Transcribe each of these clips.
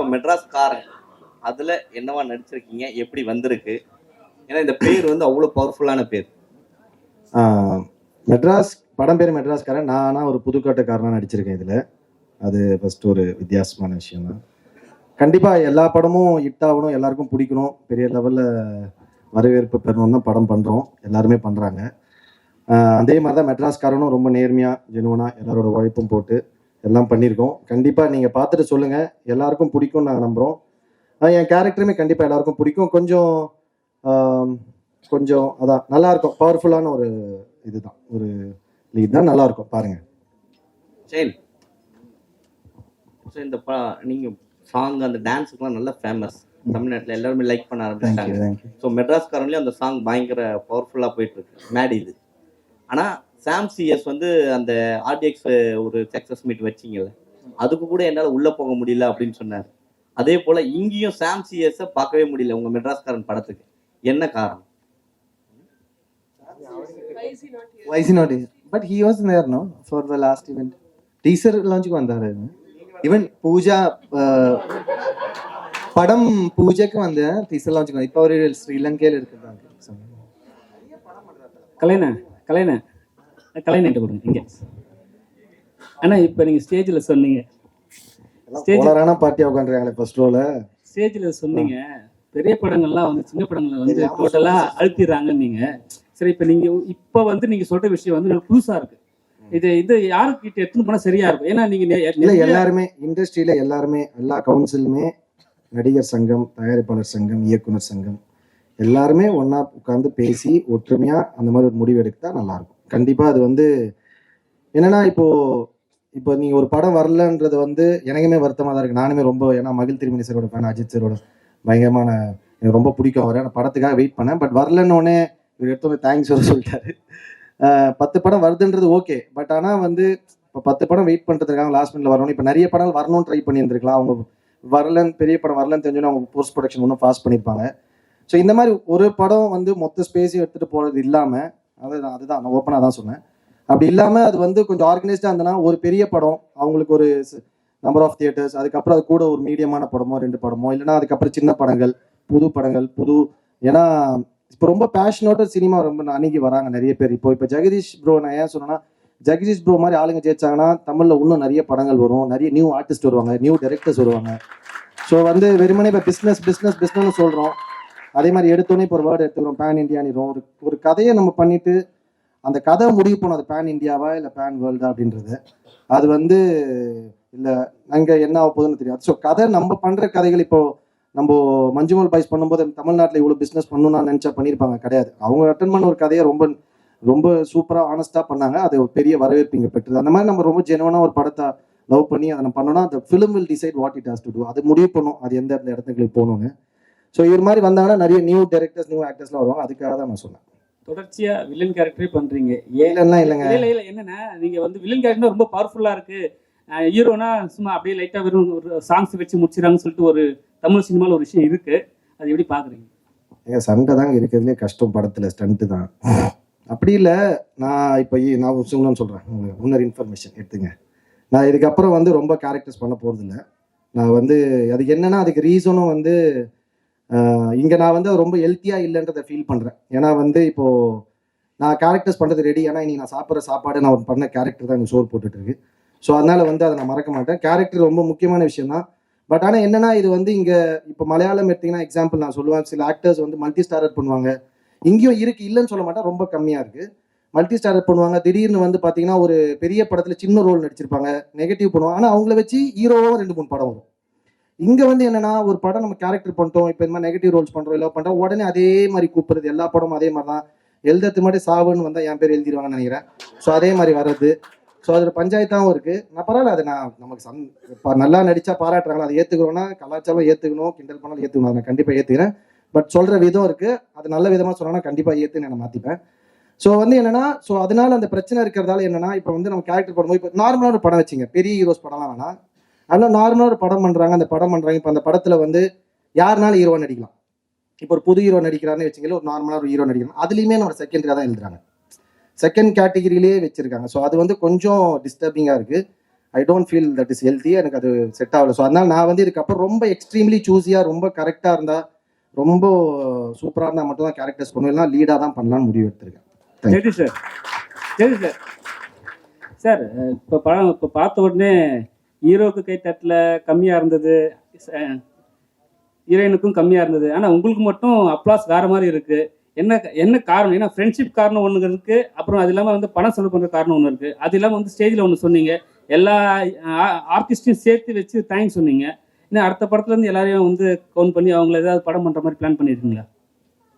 இப்போ மெட்ராஸ் காரன் அதில் என்னவா நடிச்சிருக்கீங்க? எப்படி வந்திருக்கு? ஏன்னா இந்த பேர் வந்து அவ்வளோ பவர்ஃபுல்லான பேர். மெட்ராஸ் படம் பேர் மெட்ராஸ்காரன். நானாக ஒரு புதுக்கோட்டைக்காரனா நடிச்சிருக்கேன் இதில். அது ஃபஸ்ட்டு ஒரு வித்தியாசமான விஷயம் தான் கண்டிப்பாக எல்லா படமும் ஹிட் ஆகணும் எல்லாருக்கும் பிடிக்கணும். பெரிய லெவலில் வரவேற்பு பெறணும் தான் படம் பண்ணுறோம் எல்லாருமே பண்ணுறாங்க அதே மாதிரி தான் மெட்ராஸ்காரனும் ரொம்ப நேர்மையாக ஜெனுவனாக எல்லாரோட உழைப்பும் போட்டு எல்லாம் பண்ணியிருக்கோம் கண்டிப்பாக நீங்கள் பார்த்துட்டு சொல்லுங்கள் எல்லாருக்கும் பிடிக்கும் நாங்கள் நம்புகிறோம் என் கேரக்டருமே கண்டிப்பாக எல்லாருக்கும் பிடிக்கும். கொஞ்சம் கொஞ்சம் அதான் நல்லா இருக்கும் பவர்ஃபுல்லான ஒரு இதுதான். ஒரு லீட் தான். நல்லா இருக்கும் பாருங்க. சரி ஸோ இந்த ப நீங்கள் சாங் அந்த டான்ஸுக்குலாம் நல்ல ஃபேமஸ் தமிழ்நாட்டில் எல்லாருமே லைக் பண்ண ஆரம்பிச்சிட்டாங்க. ஸோ மெட்ராஸ்காரன்லேயும் அந்த சாங் பயங்கர பவர்ஃபுல்லாக போயிட்டு இருக்கு மேடி இது. ஆனால் சாம் சிஎஸ் வந்து அந்த ஆர்டிஎக்ஸ் ஒரு சக்ஸஸ் மீட் வச்சிங்கல்ல அதுக்கு கூட என்னால் உள்ளே போக முடியல அப்படின்னு சொன்னார். அதே போல் இங்கேயும் சாம் சிஎஸை பார்க்கவே முடியல உங்கள் மெட்ராஸ்காரன் படத்துக்கு. என்ன காரணம்? Why is he not here? But he was there, no, for the last event. Teaser launch க்கு வந்தாரு ஈவன் பூஜா uh, படம் பூஜைக்கு வந்து டீசர் லான்ச் இப்போ அவர் ஸ்ரீலங்கையில் இருக்கிறாங்க கலைண்ணா கலைண்ணா கலைஞன்ட்டு கொடுங்க இங்கே. அண்ணா இப்போ நீங்கள் ஸ்டேஜில் சொன்னீங்க. Stage- போலரான பார்ட்டியா உட்காந்துருக்காங்களே ஃபர்ஸ்ட் ரோல ஸ்டேஜில் சொன்னீங்க. பெரிய படங்கள்லாம் வந்து சின்ன படங்களை வந்து டோட்டலாக அழுத்திடுறாங்கன்னு நீங்க. சரி இப்போ நீங்கள் இப்போ வந்து நீங்கள் சொல்கிற விஷயம் வந்து புதுசாக இருக்கு. இது இது யாருக்கிட்ட எடுத்துன்னு போனால் சரியா இருக்கும்? ஏன்னா நீங்கள் எல்லாருமே இண்டஸ்ட்ரியில எல்லாருமே எல்லா கவுன்சிலுமே நடிகர் சங்கம் தயாரிப்பாளர் சங்கம் இயக்குனர் சங்கம் எல்லாருமே ஒண்ணா உட்கார்ந்து பேசி ஒற்றுமையா அந்த மாதிரி ஒரு முடிவு எடுத்தா நல்லா கண்டிப்பாக கண்டிப்பா அது வந்து என்னன்னா இப்போ இப்போ நீங்க ஒரு படம் வரலன்றது வந்து எனக்குமே வருத்தமா தான் இருக்கு. நானுமே ரொம்ப ஏன்னா மகிழ் திருமணி சரோட ஃபேன் அஜித் சரோட பயங்கரமான எனக்கு ரொம்ப பிடிக்கும் அவர். நான் படத்துக்காக வெயிட் பண்ணேன். பட் வரலன்னொடனே இவர் எடுத்தோடனே தேங்க்ஸ் சொல்ல சொல்லிட்டாரு. பத்து படம் வருதுன்றது ஓகே பட் ஆனால் வந்து இப்போ பத்து படம் வெயிட் பண்ணுறதுக்காக லாஸ்ட் மினிட்ல வரணும் இப்போ நிறைய படம் வரணும்னு ட்ரை பண்ணியிருந்திருக்கலாம். அவங்க வரலன்னு பெரிய படம் வரலன்னு தெரிஞ்சோன்னா அவங்க போஸ்ட் ப்ரொடக்ஷன் ஒன்றும் ஃபாஸ்ட் பண்ணியிருப்பாங்க. ஸோ இந்த மாதிரி ஒரு படம் வந்து மொத்த ஸ்பேஸையும் எடுத்துகிட்டு போகிறது இல்லாமல் அதுதான் அதுதான் நான் ஓப்பனாக தான் சொன்னேன். அப்படி இல்லாமல் அது வந்து கொஞ்சம் ஆர்கனைஸ்டாக இருந்ததுன்னா ஒரு பெரிய படம் அவங்களுக்கு ஒரு நம்பர் ஆஃப் தியேட்டர்ஸ் அதுக்கப்புறம் அது கூட ஒரு மீடியமான படமோ ரெண்டு படமோ இல்லைனா அதுக்கப்புறம் சின்ன படங்கள் புது படங்கள் புது ஏன்னா இப்போ ரொம்ப பேஷனோட சினிமா ரொம்ப அணுகி வராங்க நிறைய பேர். இப்போ இப்போ ஜெகதீஷ் ப்ரோ நான் ஏன் சொன்னேன்னா ஜெகதீஷ் ப்ரோ மாதிரி ஆளுங்க ஜெயிச்சாங்கன்னா தமிழில் இன்னும் நிறைய படங்கள் வரும். நிறைய நியூ ஆர்டிஸ்ட் வருவாங்க நியூ டைரக்டர்ஸ் வருவாங்க. ஸோ வந்து வெறுமனே இப்போ பிஸ்னஸ் பிஸ்னஸ் பிஸ்னஸ் சொல்கிறோம் அதே மாதிரி எடுத்தோன்னே இப்போ ஒரு வேர்டு எடுத்துக்கிறோம் பேன் இந்தியானிரும் ஒரு ஒரு கதையை நம்ம பண்ணிட்டு அந்த கதை முடிவு போனோம் அது பேன் இந்தியாவா இல்லை பேன் வேர்ல்டா அப்படின்றது. அது வந்து இல்லை அங்கே என்ன ஆக போகுதுன்னு தெரியாது. ஸோ கதை நம்ம பண்ணுற கதைகள் இப்போ நம்ம மஞ்சுமல் பாய்ஸ் பண்ணும்போது தமிழ்நாட்டில் இவ்வளோ பிஸ்னஸ் பண்ணணும்னு நினச்சா பண்ணியிருப்பாங்க கிடையாது. அவங்க அட்டன் பண்ண ஒரு கதையை ரொம்ப ரொம்ப சூப்பராக ஆனஸ்டாக பண்ணாங்க. அது ஒரு பெரிய வரவேற்பு இங்கே பெற்றது. அந்த மாதிரி நம்ம ரொம்ப ஜெனவனாக ஒரு படத்தை லவ் பண்ணி அதை நம்ம பண்ணோம்னா அந்த film will decide what it has to do அது முடிவு பண்ணும். அது எந்த எந்த இடத்துக்கு போகணும்னு. ஸோ இது மாதிரி வந்தாங்கன்னா நிறைய நியூ டேரக்டர்ஸ் நியூ ஆக்டர்ஸ்லாம் வருவாங்க. அதுக்காக தான் நான் சொன்னேன். தொடர்ச்சியா வில்லன் கேரக்டரே பண்றீங்க. ஏன்? இல்லைன்னா இல்லைங்க. இல்ல இல்ல என்னன்னா நீங்க வந்து வில்லன் கேரக்டர் ரொம்ப பவர்ஃபுல்லா இருக்கு. ஹீரோனா சும்மா அப்படியே லைட்டா வெறும் ஒரு சாங்ஸ் வச்சு முடிச்சிடறாங்கன்னு சொல்லிட்டு ஒரு தமிழ் சினிமால ஒரு விஷயம் இருக்கு. அது எப்படி பாக்குறீங்க? ஏங்க சண்டை தாங்க இருக்கிறதுலே கஷ்டம் படத்தில் ஸ்டண்ட்டு தான். அப்படி இல்லை நான் இப்போ நான் சொல்லணும்னு சொல்கிறேன் உங்களுக்கு இன்னொரு இன்ஃபர்மேஷன் எடுத்துங்க. நான் இதுக்கப்புறம் வந்து ரொம்ப கேரக்டர்ஸ் பண்ண போகிறதில்ல நான் வந்து அதுக்கு என்னன்னா அதுக்கு ரீசனும் வந்து இங்கே நான் வந்து ரொம்ப ஹெல்த்தியாக இல்லைன்றதை ஃபீல் பண்ணுறேன் ஏன்னா வந்து இப்போது நான் கேரக்டர்ஸ் பண்ணுறது ரெடி ஏன்னா இன்னைக்கு நான் சாப்பிட்ற சாப்பாடு நான் பண்ண கேரக்டர் தான் எனக்கு சோர் போட்டுட்டு இருக்கு ஸோ அதனால வந்து அதை நான் மறக்க மாட்டேன். கேரக்டர் ரொம்ப முக்கியமான விஷயம் தான் பட் ஆனால் என்னன்னா இது வந்து இங்கே இப்போ மலையாளம் எடுத்தீங்கன்னா எக்ஸாம்பிள் நான் சொல்லுவேன். சில ஆக்டர்ஸ் வந்து மல்டி ஸ்டாரர் பண்ணுவாங்க. இங்கேயும் இருக்கு இல்லைன்னு சொல்ல மாட்டேன். ரொம்ப கம்மியாக இருக்கு. மல்டி ஸ்டாரர் பண்ணுவாங்க. திடீர்னு வந்து பார்த்தீங்கன்னா ஒரு பெரிய படத்தில் சின்ன ரோல் நடிச்சிருப்பாங்க. நெகட்டிவ் பண்ணுவாங்க. ஆனால் அவங்கள வச்சு ஹீரோவும் ரெண்டு மூணு படம் வரும். இங்கே வந்து என்னன்னா ஒரு படம் நம்ம கேரக்டர் பண்ணிட்டோம் இப்போ இந்த மாதிரி நெகட்டிவ் ரோல்ஸ் பண்ணுறோம் இல்லை பண்ணுறோம் உடனே அதே மாதிரி கூப்பிடுறது. எல்லா படமும் அதே மாதிரி தான் எழுதுறதுக்கு மாதிரி சாவுன்னு வந்தால் என் பேர் எழுதிடுவாங்கன்னு நினைக்கிறேன். ஸோ அதே மாதிரி வர்றது. ஸோ அதில் பஞ்சாயத்தாகவும் இருக்கு. நான் பரவாயில்ல அது நான் நமக்கு சந் இப்போ நல்லா நடிச்சா பாராட்டுறாங்களா அதை ஏற்றுக்கணும்னா கலாச்சாரம் ஏற்றுக்கணும் கிண்டல் பண்ணாலும் ஏற்றுக்கணும் நான் கண்டிப்பாக ஏற்றுக்கிறேன் பட் சொல்கிற விதம் இருக்கு. அது நல்ல விதமாக சொன்னா கண்டிப்பாக ஏற்றுன்னு நான் மாற்றிப்பேன் ஸோ வந்து என்னன்னா ஸோ அதனால அந்த பிரச்சனை இருக்கிறதால என்னன்னா இப்போ வந்து நம்ம கேரக்டர் பண்ணும்போது இப்போ நார்மலான ஒரு படம் வச்சுங்க. பெரிய ஹீரோஸ் படம்லாம் வேணாம். அதனால நார்மலாக ஒரு படம் பண்ணுறாங்க அந்த படம் பண்ணுறாங்க இப்போ அந்த படத்தில் வந்து யாருனாலும் ஹீரோ நடிக்கலாம். இப்போ ஒரு புது ஹீரோ நடிக்கிறான்னு வச்சுக்கல ஒரு நார்மலாக ஒரு ஹீரோ நடிக்கணும் அதுலேயுமே நம்ம செகண்டரியாக தான் எழுதுறாங்க. செகண்ட் கேட்டகிரிலேயே வச்சிருக்காங்க. ஸோ அது வந்து கொஞ்சம் டிஸ்டர்பிங்காக இருக்குது I don't feel that is healthy எனக்கு அது செட் ஆகல. ஸோ அதனால நான் வந்து இதுக்கப்புறம் ரொம்ப எக்ஸ்ட்ரீம்லி சூஸியாக ரொம்ப கரெக்டாக இருந்தா ரொம்ப சூப்பராக இருந்தால் மட்டும் தான் கேரக்டர்ஸ் பண்ணுவேன். லீடாக தான் பண்ணலாம்னு முடிவு எடுத்திருக்கேன். சரி சார் சரி சார் சார் இப்போ படம் இப்போ பார்த்த உடனே ஹீரோக்கு கை தட்டில் கம்மியாக இருந்தது. ஹீரோயினுக்கும் கம்மியாக இருந்தது. ஆனால் உங்களுக்கு மட்டும் அப்ளாஸ் வேற மாதிரி இருக்கு. என்ன என்ன காரணம்? ஏன்னா ஃப்ரெண்ட்ஷிப் காரணம் ஒன்று இருக்கு. அப்புறம் அது இல்லாமல் வந்து பணம் செலவு பண்ணுற காரணம் ஒன்று இருக்கு. அது இல்லாமல் வந்து ஸ்டேஜில் ஒன்று சொன்னீங்க. எல்லா ஆர்டிஸ்டையும் சேர்த்து வச்சு தேங்க்ஸ் சொன்னீங்க. இன்னும் அடுத்த படத்துல இருந்து எல்லாரையும் வந்து கவுண்ட் பண்ணி அவங்கள ஏதாவது படம் பண்ணுற மாதிரி பிளான் பண்ணியிருக்கீங்களா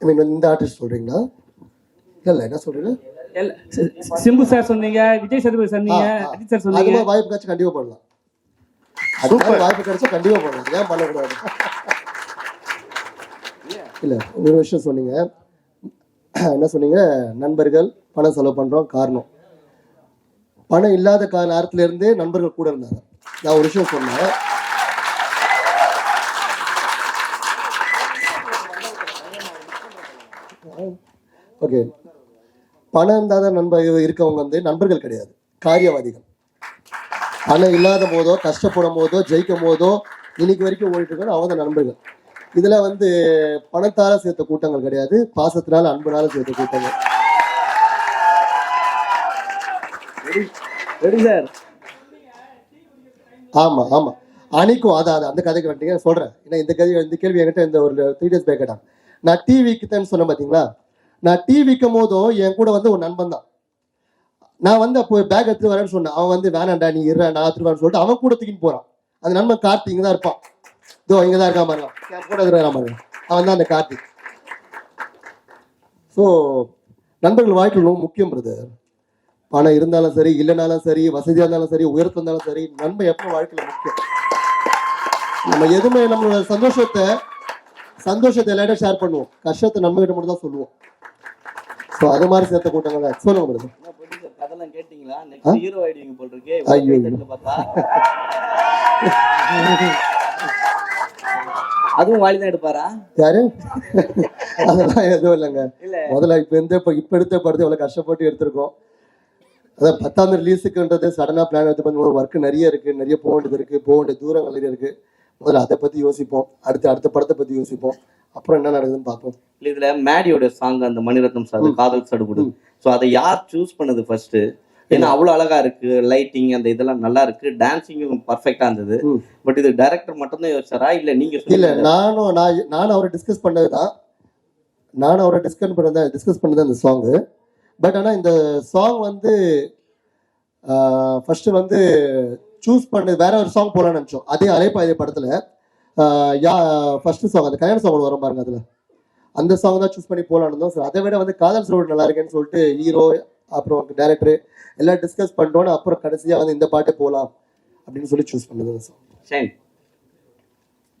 ஐ மீன் இந்த ஆர்டிஸ்ட் சொல்றீங்களா? இல்ல என்ன சொல்றீங்க? சிம்பு சார் சொன்னீங்க விஜய் சேதுபதி சொன்னீங்க. அஜித் சார் சொன்னீங்க. வாய்ப்பு கிடைச்சா கண்டிப்பா பண்ணலாம். அது மாதிரி வாய்ப்பு கிடைச்சா கண்டிப்பா பண்ணலாம் ஏன் பண்ணக்கூடாது? இல்ல ஒரு விஷயம் சொன்னீங்க. என்ன சொன்னீங்க? நண்பர்கள் பணம் செலவு பண்றோம் காரணம். பணம் இல்லாத கா நேரத்துல இருந்தே நண்பர்கள் கூட இருந்தாங்க. நான் ஒரு விஷயம் சொன்னேன். ஓகே. பணம் இல்லாத நண்பர்கள் இருக்கவங்க வந்து நண்பர்கள் கிடையாது. காரியவாதிகள். பணம் இல்லாத போதோ கஷ்டப்படும் போதோ ஜெயிக்கும் போதோ இன்னைக்கு வரைக்கும் ஓடிட்டு இருக்காங்க அவங்க தான் நண்பர்கள். இதுல வந்து பணத்தால சேர்த்த கூட்டங்கள் கிடையாது பாசத்தினால அன்புனால சேர்த்த கூட்டங்கள். ஆமா ஆமா. அன்னைக்கும் அதான் அது அந்த கதைக்கு வந்துட்டீங்க. சொல்றேன். ஏன்னா இந்த கதை இந்த கேள்வி என்கிட்ட இந்த ஒரு த்ரீ டேஸ் பேக் நான் டீ விக்குத்தேன்னு சொன்னேன் பாத்தீங்களா? நான் டீ விற்கும் போதும் என் கூட வந்து ஒரு நண்பன் தான். நான் வந்து அப்போ பேக் எடுத்து வரேன்னு சொன்னேன். அவன் வந்து வேணாண்டா நீ இருற நான் எடுத்துருவான்னு சொல்லிட்டு அவன் கூட தூக்கின்னு போறான். அந்த நண்பன் கார்த்தி இங்கே தான் இருப்பான். இதோ இங்கே தான் இருக்கா பாருங்க. என் கூட இருக்கிறான் பாருங்க. அவன் தான் அந்த கார்த்தி. ஸோ நண்பர்கள் வாழ்க்கையில் ரொம்ப முக்கியம் பிரதர் பணம் இருந்தாலும் சரி இல்லைனாலும் சரி வசதியாக இருந்தாலும் சரி உயரத்துல இருந்தாலும் சரி நன்மை எப்போ வாழ்க்கையில் முக்கியம்? நம்ம எதுவுமே நம்மளோட சந்தோஷத்தை சந்தோஷத்தை எல்லாரும் ஷேர் பண்ணுவோம். கஷ்டத்தை நம்ம கிட்ட மட்டும் தான் சொல்லுவோம். ஸோ அது மாதிரி சேர்த்த கூட்டங்கள் சொல்லுங்க பிரதர் கதைலாம் கேட்டீங்களா? நெக்ஸ்ட் ஹீரோ ஆயிடுவீங்க போல் இருக்கே. ஐயோ. இவ்வளவு பார்த்தா. அதுவும் வாலி தான் எடுப்பாரா? யாரு? அதெல்லாம் எதுவும் இல்லைங்க. இல்ல. முதல்ல இப்ப இந்த இப்ப இப்ப எடுத்த படத்தை எவ்வளவு கஷ்டப்பட்டு எடுத்திருக்கோம். அதான் பத்தாம் ரிலீஸுக்குன்றது சடனா பிளான் எடுத்து பண்ணி ஒர்க் நிறைய இருக்கு நிறைய போக வேண்டியது இருக்கு போக வேண்டிய தூரங்கள் நிறைய இருக்கு. முதல்ல அதை பத்தி யோசிப்போம். அடுத்து அடுத்த படத்தை பத்தி யோசிப்போம். அப்புறம் என்ன நடக்குதுன்னு பார்ப்போம். இல்ல இதுல மேடியோட சாங் அந்த மணிரத்னம் சார் காதல் சடுகுடு. சோ அதை யார் சூஸ் பண்ணது ஃபர்ஸ்ட் ஏன்னா அவ்வளவு அழகா இருக்கு. லைட்டிங் அந்த இதெல்லாம் நல்லா இருக்கு. டான்சிங்கும் பர்ஃபெக்டா இருந்தது. பட் இது டைரக்டர் மட்டும் தான் யோசிச்சாரா? இல்ல நீங்க இல்ல? நானும் நான் நானும் அவரை டிஸ்கஸ் பண்ணதுதான். நானும் அவரை டிஸ்கஸ் பண்ணதான் டிஸ்கஸ் பண்ணது அந்த சாங்கு பட் ஆனா இந்த சாங் வந்து ஃபர்ஸ்ட் வந்து சூஸ் பண்ணது வேற ஒரு சாங் போலான்னு நினச்சோம். அதே அலைப்பா இதே படத்தில். யா ஃபர்ஸ்ட் சாங் அந்த கல்யாண சாங் வரும் பாருங்க அதில். அந்த சாங் தான் சூஸ் பண்ணி போலான்னு இருந்தோம். அதை விட வந்து காதல் ரோடு நல்லா இருக்கேன்னு சொல்லிட்டு ஹீரோ அப்புறம் டேரக்டர் எல்லாம் டிஸ்கஸ் பண்ணிட்டோன்னு அப்புறம் கடைசியாக வந்து இந்த பாட்டே போகலாம் அப்படின்னு சொல்லி சூஸ் பண்ணது அந்த song. சரி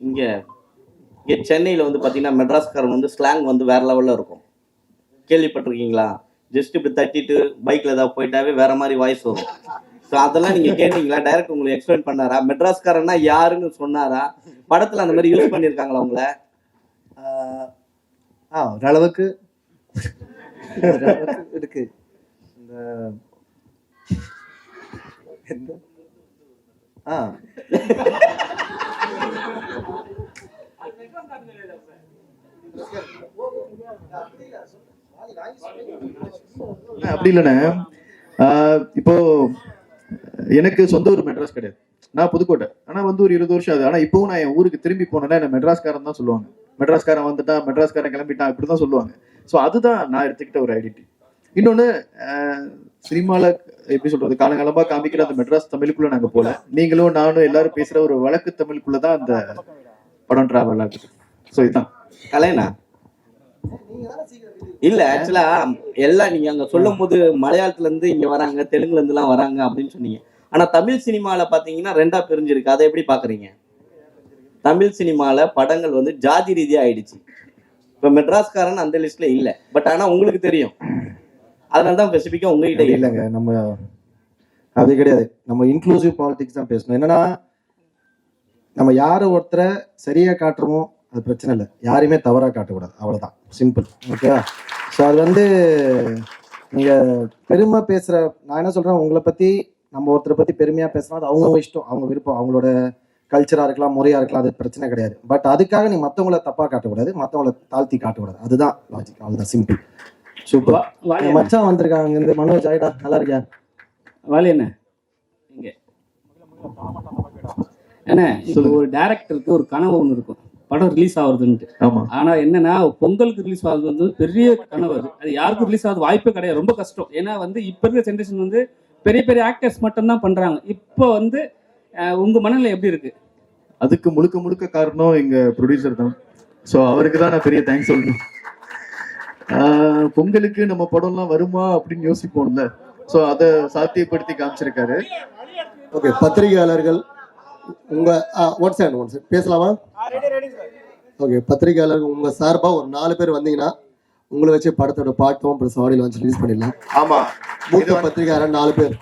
இங்கே இங்க வந்து பார்த்தீங்கன்னா மெட்ராஸ்காரன் வந்து ஸ்லாங் வந்து வேற லெவலில் இருக்கும். கேள்விப்பட்டிருக்கீங்களா? ஜஸ்ட் இப்படி தட்டிட்டு பைக்கில் ஏதாவது போயிட்டாவே வேற மாதிரி வாய்ஸ் வரும். ஸோ அதெல்லாம் நீங்க கேட்டீங்களா? டைரக்ட் உங்களுக்கு எக்ஸ்பிளைன் பண்ணாரா? மெட்ராஸ்காரன்னா யாருன்னு சொன்னாரா? படத்துல அந்த மாதிரி யூஸ் பண்ணியிருக்காங்களா உங்கள? ஆஹ் ஆ ஓரளவுக்கு. இருக்கு. இந்த ஆ. அப்படி இல்லைண்ணே. ஆஹ் இப்போ எனக்கு சொந்த ஊர் மெட்ராஸ் கிடையாது. நான் புதுக்கோட்டை. ஆனால் வந்து ஒரு இருபது வருஷம் ஆகுது. ஆனால் இப்போவும் நான் என் ஊருக்கு திரும்பி போனேன்னா என்ன மெட்ராஸ்காரன் தான் சொல்லுவாங்க. மெட்ராஸ்காரன் வந்துட்டான் மெட்ராஸ்காரன் கிளம்பிட்டான் இப்படிதான் சொல்லுவாங்க. ஸோ அதுதான் நான் எடுத்துக்கிட்ட ஒரு ஐடென்டி இன்னொன்று சினிமாவில் எப்படி சொல்றது காலங்காலமாக காமிக்கிற அந்த மெட்ராஸ் தமிழுக்குள்ள நாங்கள் போல நீங்களும் நானும் எல்லாரும் பேசுகிற ஒரு வழக்கு தமிழுக்குள்ள தான் அந்த படம் டிராவல் ஆகுது. ஸோ இதுதான். கலைனா? இல்ல ஆக்சுவலா எல்லாம் நீங்க அங்க சொல்லும் போது மலையாளத்துல இருந்து இங்க வராங்க தெலுங்குல இருந்து எல்லாம் வராங்க அப்படின்னு சொன்னீங்க. ஆனா தமிழ் சினிமால பாத்தீங்கன்னா ரெண்டா பிரிஞ்சிருக்கு. அதை எப்படி பாக்குறீங்க? தமிழ் சினிமால படங்கள் வந்து ஜாதி ரீதியா ஆயிடுச்சு. இப்ப மெட்ராஸ்காரன் அந்த லிஸ்ட்ல இல்ல. பட் ஆனா உங்களுக்கு தெரியும். அதனால தான் ஸ்பெசிஃபிக்கா உங்ககிட்ட இல்லைங்க. நம்ம அப்படி கிடையாது. நம்ம இன்க்ளூசிவ் பாலிடிக்ஸ் தான் பேசணும். என்னன்னா நம்ம யாரை ஒருத்தரை சரியா காட்டுறோமோ அது பிரச்சனை இல்லை. யாரையுமே தவறா காட்டக்கூடாது. அவ்வளவுதான். சிம்பிள் ஓகேவா ஸோ அது வந்து நீங்க பெருமை பேசுற நான் என்ன சொல்றேன் உங்களை பத்தி நம்ம ஒருத்தரை பத்தி பெருமையா பேசினா அது அவங்க இஷ்டம் அவங்க விருப்பம். அவங்களோட கல்ச்சரா இருக்கலாம் முறையா இருக்கலாம் அது பிரச்சனை கிடையாது. பட் அதுக்காக நீ மத்தவங்கள தப்பா காட்டக்கூடாது மத்தவங்கள தாழ்த்தி காட்டக்கூடாது. அதுதான் லாஜிக் அவ்வளவுதான். சிம்பிள் சூப்பர் மச்சான் வந்திருக்காங்க. இந்த மனோஜ் ஆயிடா. நல்லா இருக்கியா? வாலி என்ன இங்க. என்ன ஒரு டேரக்டருக்கு ஒரு கனவு ஒன்று இருக்கும். படம் ரிலீஸ் ஆகுறதுன்ட்டு ஆமா. ஆனா என்னன்னா பொங்கலுக்கு ரிலீஸ் ஆகுது வந்து பெரிய கனவு அது. அது யாருக்கும் ரிலீஸ் ஆகுது வாய்ப்பே கிடையாது. ரொம்ப கஷ்டம். ஏன்னா வந்து இப்ப இருக்கிற ஜென்ரேஷன் வந்து பெரிய பெரிய ஆக்டர்ஸ் மட்டும்தான் பண்றாங்க. இப்போ வந்து உங்க மனநிலை எப்படி இருக்கு? அதுக்கு முழுக்க முழுக்க காரணம் எங்க ப்ரொடியூசர் தான். ஸோ அவருக்கு தான் நான் பெரிய தேங்க்ஸ் சொல்லணும். பொங்கலுக்கு நம்ம படம்லாம் வருமா அப்படின்னு யோசிப்போம்ல. ஸோ அதை சாத்தியப்படுத்தி காமிச்சிருக்காரு. ஓகே பத்திரிகையாளர்கள் உங்க ஒன் செகண்ட் ஒன் செகண்ட் பேசலாமா? ஓகே பத்திரிகையாளர்கள் உங்க சார்பா ஒரு நாலு பேர் வந்தீங்கன்னா உங்களை வச்சு படத்தோட பாட்டும் அப்புறம் சாடியில் வச்சு ரிலீஸ் பண்ணிடலாம். ஆமா. மூத்த பத்திரிகையாளர் நாலு பேர்.